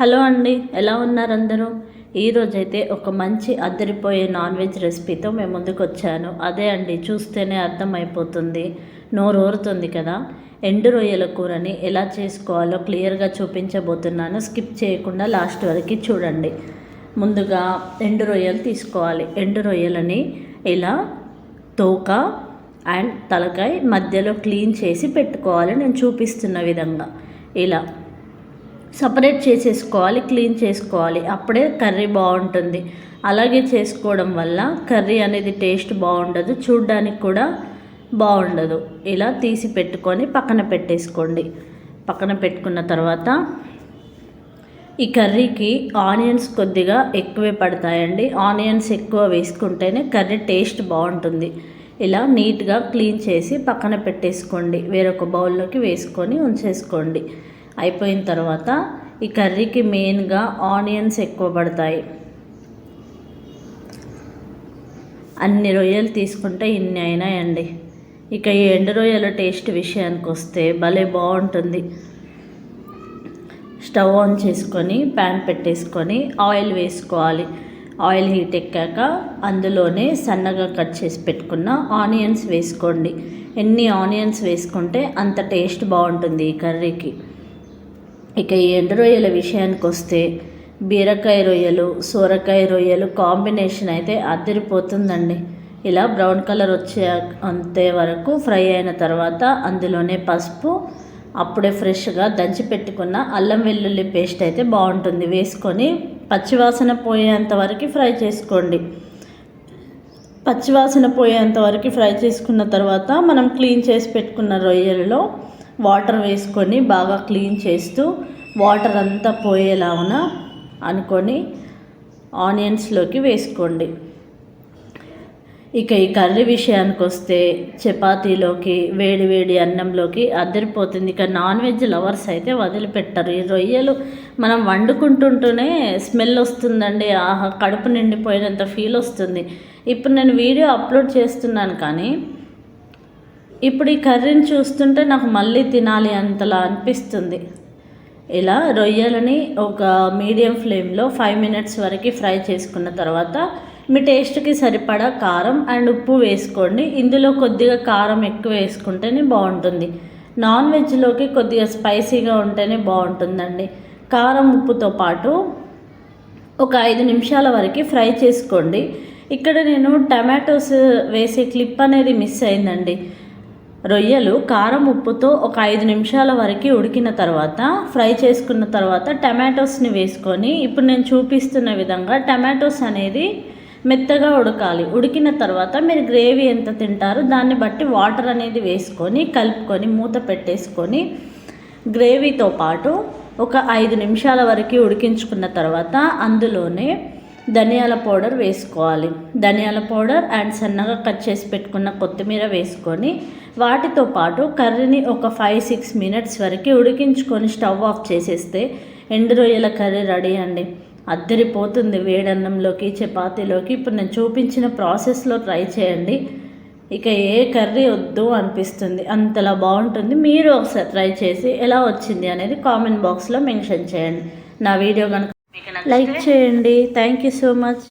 Hello అండి ఎలా ఉన్నారు అందరూ ఈరోజైతే ఒక మంచి అద్దరిపోయే నాన్ వెజ్ రెసిపీతో మేము ముందుకు వచ్చాను అదే అండి చూస్తేనే అర్థమైపోతుంది. నోరూరుతుంది కదా? ఎండు రొయ్యల కూరని ఎలా చేసుకోవాలో క్లియర్గా చూపించబోతున్నాను. స్కిప్ చేయకుండా లాస్ట్ వరకు చూడండి. ముందుగా ఎండు రొయ్యలు తీసుకోవాలి. ఎండు రొయ్యలని ఇలా తోక అండ్ తలకాయ మధ్యలో క్లీన్ చేసి పెట్టుకోవాలి. నేను చూపిస్తున్న విధంగా. ఇలా సపరేట్ చేసేసుకోవాలి క్లీన్ చేసుకోవాలి. అప్పుడే కర్రీ బాగుంటుంది. అలాగే చేసుకోవడం వల్ల కర్రీ అనేది టేస్ట్ బాగుండదు చూడ్డానికి కూడా బాగుండదు. ఇలా తీసి పెట్టుకొని పక్కన పెట్టేసుకోండి. పక్కన పెట్టుకున్న తర్వాత ఈ కర్రీకి ఆనియన్స్ కొద్దిగా ఎక్కువే పడతాయండి. ఆనియన్స్ ఎక్కువ వేసుకుంటేనే కర్రీ టేస్ట్ బాగుంటుంది. ఇలా నీట్గా క్లీన్ చేసి పక్కన పెట్టేసుకోండి. వేరొక బౌల్లోకి వేసుకొని ఉంచేసుకోండి. అయిపోయిన తర్వాత ఈ కర్రీకి మెయిన్గా ఆనియన్స్ ఎక్కువ పడతాయి. అన్ని రొయ్యలు తీసుకుంటే ఇన్ని అయినాయండి. ఇక ఈ ఎండు రొయ్యల టేస్ట్ విషయానికి వస్తే భలే బాగుంటుంది. స్టవ్ ఆన్ చేసుకొని ప్యాన్ పెట్టేసుకొని ఆయిల్ వేసుకోవాలి. ఆయిల్ హీట్ ఎక్కాక అందులోనే సన్నగా కట్ చేసి పెట్టుకున్న ఆనియన్స్ వేసుకోండి. ఎన్ని ఆనియన్స్ వేసుకుంటే అంత టేస్ట్ బాగుంటుంది ఈ కర్రీకి. ఇక ఈ ఎండు రొయ్యల విషయానికి వస్తే బీరకాయ రొయ్యలు సోరకాయ రొయ్యలు కాంబినేషన్ అయితే అదిరిపోతుందండి. ఇలా బ్రౌన్ కలర్ వచ్చే అంతే వరకు ఫ్రై అయిన తర్వాత అందులోనే పసుపు అప్పుడే ఫ్రెష్గా దంచి పెట్టుకున్న అల్లం వెల్లుల్లి పేస్ట్ అయితే బాగుంటుంది. వేసుకొని పచ్చివాసన పోయేంత వరకు ఫ్రై చేసుకోండి. పచ్చివాసన పోయేంత వరకు ఫ్రై చేసుకున్న తర్వాత మనం క్లీన్ చేసి పెట్టుకున్న రొయ్యలలో వాటర్ వేసుకొని బాగా క్లీన్ చేస్తూ వాటర్ అంతా పోయేలాగున అనుకొని ఆనియన్స్లోకి వేసుకోండి. ఇక ఈ కర్రీ విషయానికి వస్తే చపాతీలోకి వేడి వేడి అన్నంలోకి అద్దరిపోతుంది ఇక నాన్ వెజ్ లవర్స్ అయితే వదిలిపెట్టరు. ఈ రొయ్యలు మనం వండుకుంటుంటూనే స్మెల్ వస్తుందండి. ఆహా కడుపు నిండిపోయినంత ఫీల్ వస్తుంది. ఇప్పుడు నేను వీడియో అప్లోడ్ చేస్తున్నాను కానీ ఇప్పుడు ఈ కర్రీని చూస్తుంటే నాకు మళ్ళీ తినాలి అంతలా అనిపిస్తుంది. ఇలా రొయ్యలని ఒక మీడియం ఫ్లేమ్లో ఫైవ్ మినిట్స్ వరకు ఫ్రై చేసుకున్న తర్వాత మీ టేస్ట్కి సరిపడా కారం అండ్ ఉప్పు వేసుకోండి. ఇందులో కొద్దిగా కారం ఎక్కువ వేసుకుంటేనే బాగుంటుంది. నాన్ వెజ్లోకి కొద్దిగా స్పైసీగా ఉంటేనే బాగుంటుందండి. కారం ఉప్పుతో పాటు ఒక ఐదు నిమిషాల వరకు ఫ్రై చేసుకోండి. ఇక్కడ నేను టమాటోస్ వేసే క్లిప్ అనేది మిస్ అయిందండి. రొయ్యలు కారం ఉప్పుతో ఒక ఐదు నిమిషాల వరకు ఉడికిన తర్వాత ఫ్రై చేసుకున్న తర్వాత టమాటోస్ని వేసుకొని ఇప్పుడు నేను చూపిస్తున్న విధంగా టమాటోస్ అనేది మెత్తగా ఉడకాలి. ఉడికిన తర్వాత మీరు గ్రేవీ ఎంత తింటారో దాన్ని బట్టి వాటర్ అనేది వేసుకొని కలుపుకొని మూత పెట్టేసుకొని గ్రేవీతో పాటు ఒక ఐదు నిమిషాల వరకు ఉడికించుకున్న తర్వాత అందులోనే ధనియాల పౌడర్ వేసుకోవాలి. ధనియాల పౌడర్ అండ్ సన్నగా కట్ చేసి పెట్టుకున్న కొత్తిమీర వేసుకొని వాటితో పాటు కర్రీని ఒక ఫైవ్ సిక్స్ మినిట్స్ వరకు ఉడికించుకొని స్టవ్ ఆఫ్ చేసేస్తే ఎండు రొయ్యల కర్రీ రెడీ అండి. అద్దరిపోతుంది వేడన్నంలోకి చపాతీలోకి. ఇప్పుడు నేను చూపించిన ప్రాసెస్లో ట్రై చేయండి. ఇక ఏ కర్రీ వద్దు అనిపిస్తుంది. అంతలా బాగుంటుంది. మీరు ఒకసారి ట్రై చేసి ఎలా వచ్చింది అనేది కామెంట్ బాక్స్లో మెన్షన్ చేయండి. నా వీడియో కనుక లైక్ చేయండి. Thank you so much